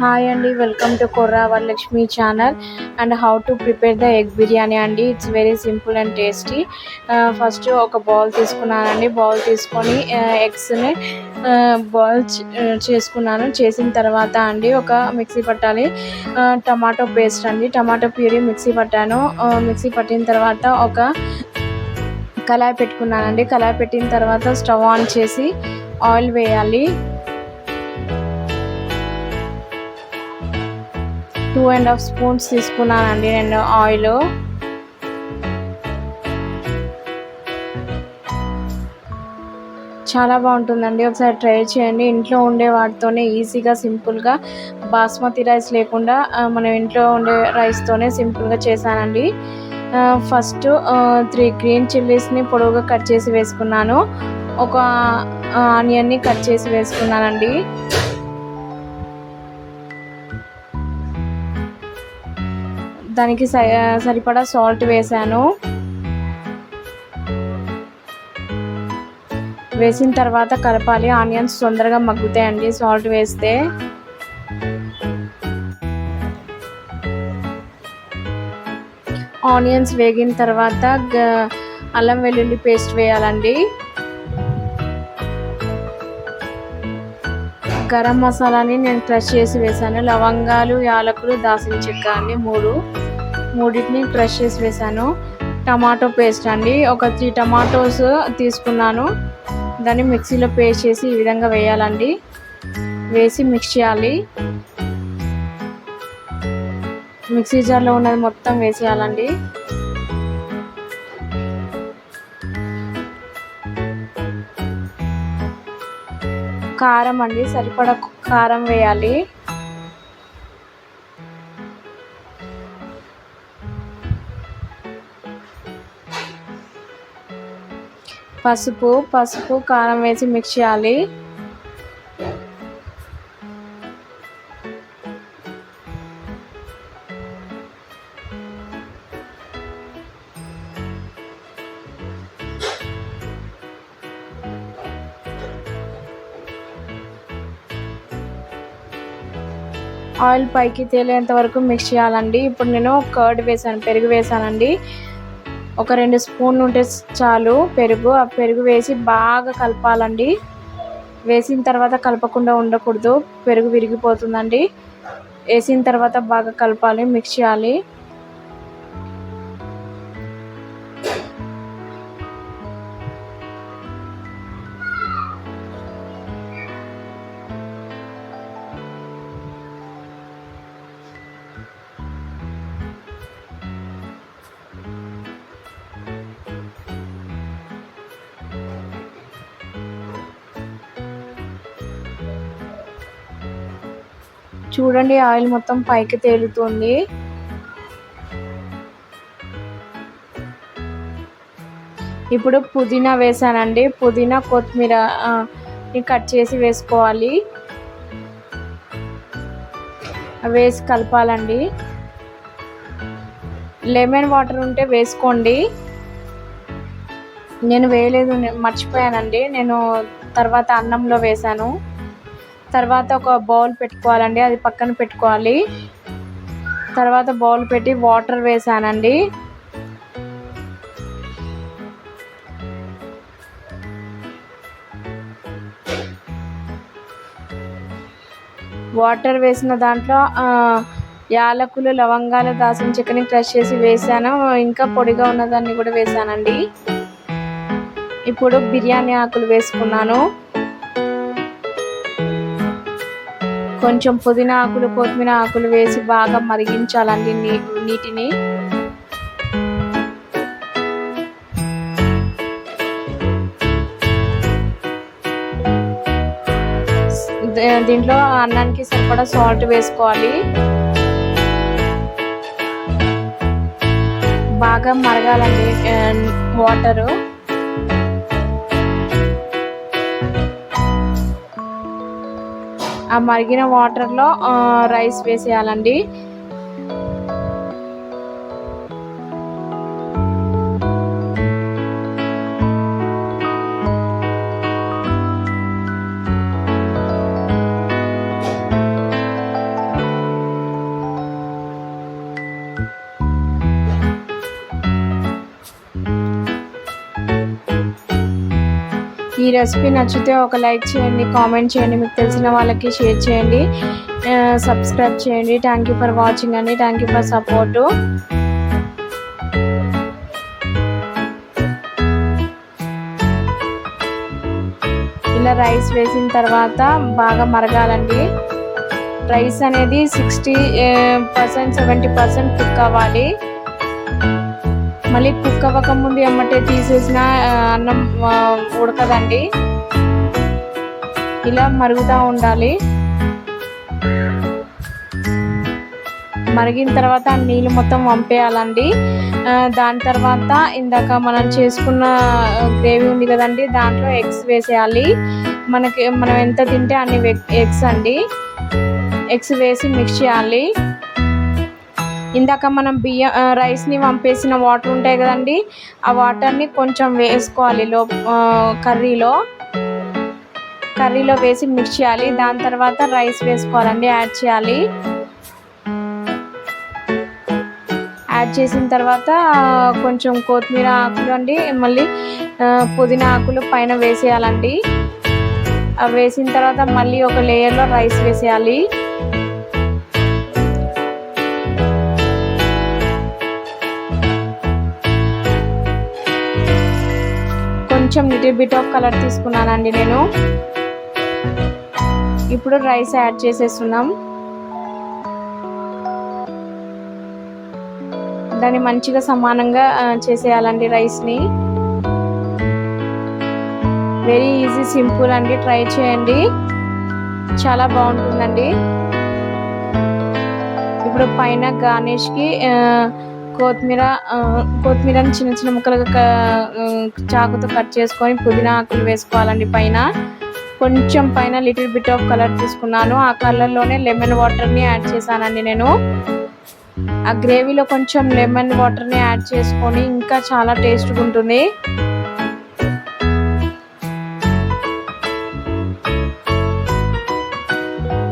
Hi అండి welcome to Korra Varalakshmi channel and how to prepare the egg biryani అండి it's very simple and tasty first ఒక bowl తీసుకున్నానండి bowl తీసుకొని uh, ఎగ్స్ని boil uh, uh, చేసుకున్నాను. చేసిన తర్వాత అండి ఒక మిక్సీ పట్టాలి. టమాటో పేస్ట్ అండి టమాటో ప్యూరీ మిక్సీ పట్టాను. మిక్సీ పట్టిన తర్వాత ఒక కళాయి పెట్టుకున్నానండి కళాయి పెట్టిన తర్వాత స్టవ్ ఆన్ చేసి ఆయిల్ వేయాలి. టూ అండ్ హాఫ్ స్పూన్స్ తీసుకున్నానండి నేను ఆయిల్ చాలా బాగుంటుందండి. ఒకసారి ట్రై చేయండి. ఇంట్లో ఉండే వాటితోనే ఈజీగా సింపుల్గా బాస్మతి రైస్ లేకుండా మనం ఇంట్లో ఉండే రైస్తోనే సింపుల్గా చేశానండి. ఫస్ట్ త్రీ గ్రీన్ చిల్లీస్ని పొడవుగా కట్ చేసి వేసుకున్నాను. ఒక ఆనియన్ని కట్ చేసి వేసుకున్నానండి. దానికి సరిపడా సాల్ట్ వేసాను. వేసిన తర్వాత కలపాలి. ఆనియన్స్ తొందరగా మగ్గుతాయండి సాల్ట్ వేస్తే. ఆనియన్స్ వేగిన తర్వాత అల్లం వెల్లుల్లి పేస్ట్ వేయాలండి. గరం మసాలాని నేను క్రష్ చేసి వేసాను లవంగాలు యాలకులు దాసిన చెక్క అండి మూడు. మూడింటిని క్రష్ చేసి వేసాను. టమాటో పేస్ట్ అండి. ఒక త్రీ టమాటోస్ తీసుకున్నాను. దాన్ని మిక్సీలో పేస్ట్ చేసి ఈ విధంగా వేయాలండి. వేసి మిక్స్ చేయాలి. మిక్సీ జార్లో ఉన్నది మొత్తం వేసేయాలండి. కారం అండి. సరిపడా కారం వేయాలి. పసుపు పసుపు కారం వేసి మిక్స్ చేయాలి. ఆయిల్ పైకి తేలేంత వరకు మిక్స్ చేయాలండి. ఇప్పుడు నేను కర్డ్ వేసాను పెరుగు వేసానండి. ఒక రెండు స్పూన్లు ఉంటే చాలు పెరుగు. ఆ పెరుగు వేసి బాగా కలపాలండి. వేసిన తర్వాత కలపకుండా ఉండకూడదు. పెరుగు విరిగిపోతుందండి. వేసిన తర్వాత బాగా కలపాలి మిక్స్ చేయాలి. చూడండి ఆయిల్ మొత్తం పైకి తేలుతుంది. ఇప్పుడు పుదీనా వేసానండి. పుదీనా కొత్తిమీర కట్ చేసి వేసుకోవాలి. వేసి కలపాలండి. లెమన్ వాటర్ ఉంటే వేసుకోండి. నేను వేయలేదు మర్చిపోయానండి. నేను తర్వాత అన్నంలో వేశాను తర్వాత ఒక బౌల్ పెట్టుకోవాలండి అది పక్కన పెట్టుకోవాలి. తర్వాత బౌల్ పెట్టి వాటర్ వేసానండి. వాటర్ వేసిన దాంట్లో యాలకులు లవంగాలు దాసిన చికెన్ క్రష్ చేసి వేసాను. ఇంకా పొడిగా ఉన్నదాన్ని కూడా వేసానండి. ఇప్పుడు బిర్యానీ ఆకులు వేసుకున్నాను. కొంచెం పుదీనా ఆకులు కొత్తిమీర ఆకులు వేసి బాగా మరిగించాలండి నీ నీటిని. దీంట్లో అన్నానికి సరిపడా సాల్ట్ వేసుకోవాలి. బాగా మరగాలండి వాటరు. ఆ మరిగిన వాటర్లో రైస్ వేసేయాలండి. ఈ రెసిపీ నచ్చితే ఒక లైక్ చేయండి కామెంట్ చేయండి మీకు తెలిసిన వాళ్ళకి షేర్ చేయండి. సబ్స్క్రైబ్ చేయండి. థ్యాంక్ యూ ఫర్ వాచింగ్ అండి. థ్యాంక్ యూ ఫర్ సపోర్టు ఇలా రైస్ వేసిన తర్వాత బాగా మరగాలండి. రైస్ అనేది sixty percent seventy percent cook అవ్వాలి. మళ్ళీ కుక్ ఒక ముందు ఎమ్మటే తీసేసిన అన్నం ఉడకదండి. ఇలా మరుగుతూ ఉండాలి. మరిగిన తర్వాత నీళ్ళు మొత్తం వంపేయాలండి. దాని తర్వాత ఇందాక మనం చేసుకున్న గ్రేవీ ఉంది కదండి దాంట్లో ఎగ్స్ వేసేయాలి. మనకి మనం ఎంత తింటే అన్ని ఎగ్స్ అండి. ఎగ్స్ వేసి మిక్స్ చేయాలి. ఇందాక మనం బియ్యం రైస్ని వంపేసిన వాటర్ ఉంటాయి కదండి ఆ వాటర్ని కొంచెం వేసుకోవాలి లో కర్రీలో. కర్రీలో వేసి మిక్స్ చేయాలి దాని తర్వాత రైస్ వేసుకోవాలండి యాడ్ చేయాలి. యాడ్ చేసిన తర్వాత కొంచెం కొత్తిమీర ఆకులు అండి మళ్ళీ పుదీనా ఆకులు పైన వేసేయాలండి. అవి వేసిన తర్వాత మళ్ళీ ఒక లేయర్లో రైస్ వేసేయాలి. కొంచెం లిటిల్ బిట్ ఆఫ్ కలర్ తీసుకున్నానండి నేను. ఇప్పుడు రైస్ యాడ్ చేసేస్తున్నాం. దాన్ని మంచిగా సమానంగా చేసేయాలండి రైస్ని వెరీ ఈజీ సింపుల్ అండి. ట్రై చేయండి. చాలా బాగుంటుందండి. ఇప్పుడు పైన గార్నిష్కి కొత్తిమీర కొత్తిమీర కొత్తిమీరని చిన్న చిన్న ముక్కలుగా చాకుతో కట్ చేసుకొని పుదీనా ఆకులు వేసుకోవాలండి పైన. కొంచెం పైన లిటిల్ బిట్ ఆఫ్ కలర్ తీసుకున్నాను. ఆ కలర్లోనే లెమన్ వాటర్ని యాడ్ చేశానండి నేను. ఆ గ్రేవీలో కొంచెం లెమన్ వాటర్ని యాడ్ చేసుకొని ఇంకా చాలా టేస్ట్గా ఉంటుంది.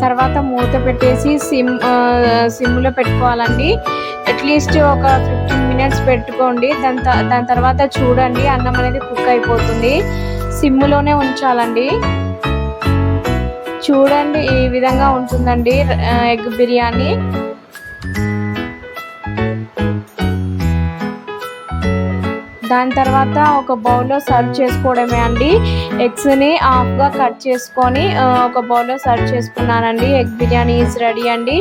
తర్వాత మూత పెట్టేసి సిమ్ సిమ్లో పెట్టుకోవాలండి. అట్లీస్ట్ ఒక ఫిఫ్టీన్ మినిట్స్ పెట్టుకోండి. దాని త- దాని తర్వాత చూడండి అన్నం అనేది కుక్ అయిపోతుంది. సిమ్లోనే ఉంచాలండి. చూడండి ఈ విధంగా ఉంటుందండి ఎగ్ బిర్యానీ. దాని తర్వాత ఒక బౌల్లో సర్వ్ చేసుకోవడమే అండి. ఎగ్స్ని హాఫ్గా కట్ చేసుకొని ఒక బౌల్లో సర్వ్ చేసుకున్నానండి. ఎగ్ బిర్యానీ ఈజ్ రెడీ అండి.